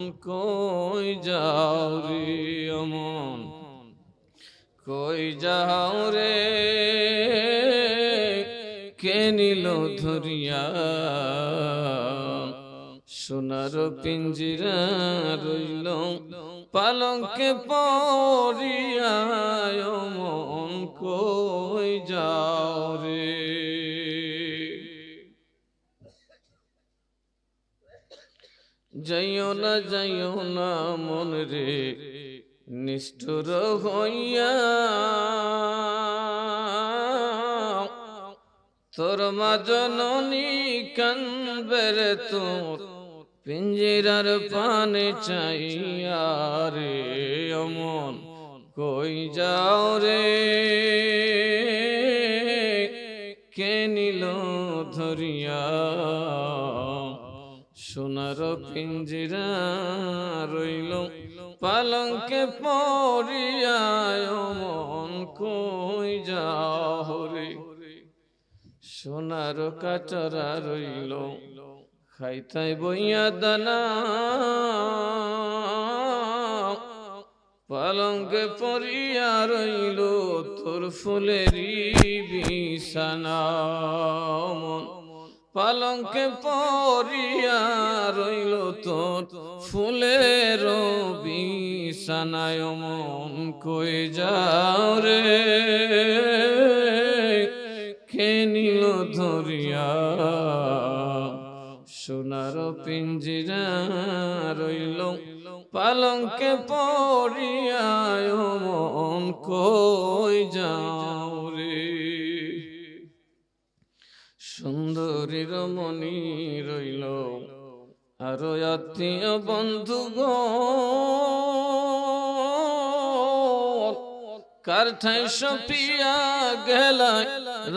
কই যাও রে অমন? কই যাও রে? কে নিল ধরিয়া? সোনার পিঞ্জিরা রইল, পালঙ্কে পরিয়া অমন। কই যাও রে যাইও না যাইও না মন রে, নিষ্ঠুর হইয়া। তোর মা জননী কানবের তোর পিঞ্জিরার পানে চাইয়া রে, অমন কই যাও রে। কে নিল ধরিয়া? সোনার পিঞ্জিরা রইল পালঙ্কে পড়িয়া মন কই যাও রে। সোনার কাটরা রইল খাইতাই বইয়া দানা পালঙ্কে পড়িয়া রইল তোর ফুলেরই বিছানা মন পালঙ্কে পরিয়া রইল তোর ফুলের বিছানায় মন কই যাও রে? কে নিল ধরিয়া? সোনার পিঞ্জিরা রইল। পালঙ্কে পরিয়া মন কই যাও সুন্দরী রমণী রইল। আরও আত্মীয় বন্ধু গো। কারঠাই সপিয়া গেলা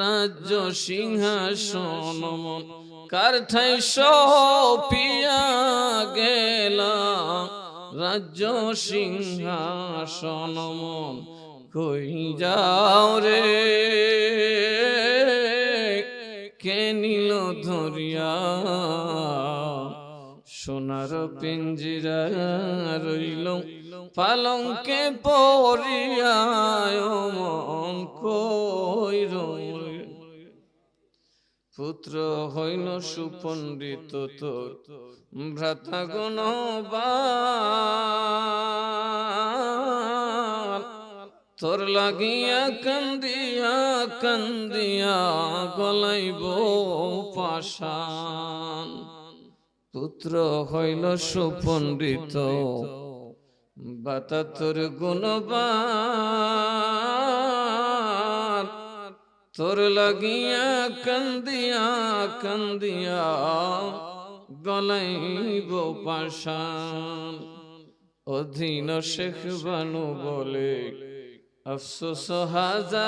রাজ্য সিংহাসন মন। কারঠাই সপিয়া গেলা রাজ্য সিংহাসন কই যাও রে? কে নিল ধরিয়া? সোনার পিঞ্জিরা রইল, পালঙ্কে পরিয়া মন কই রইল পুত্র হইল সুপণ্ডিত তোর, ভ্রাতা গুণবান। তোর লাগিয়া কান্দিয়া কান্দিয়া গলাইব পাশান পুত্র হইল সুপণ্ডিত, বাতা তোর গুণবান তোর লাগিয়া কান্দিয়া কান্দিয়া গলাইব পাশান অধীন শেখ বানু বলে আফসোস হাজার,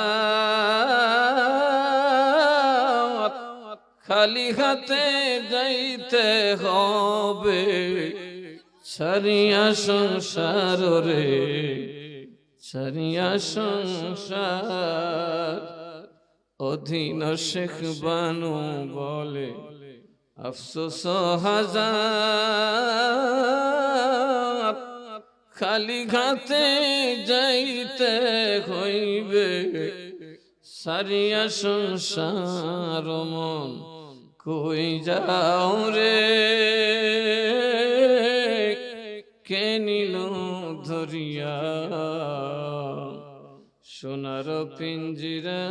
খালি হাতে যাইতে হবে, ছাড়িয়া সংসার রে, ছাড়িয়া সংসার। অধীন শেখ বানু বলে, আফসোস হাজার খালি ঘাতে যাইতে হইবে। সারিয়া সংসার মন কই যাও রে? কে নিল ধরিয়া? সোনার পিঞ্জিরা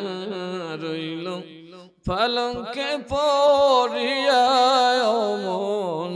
রইল, পালঙ্কে পড়িয়া মন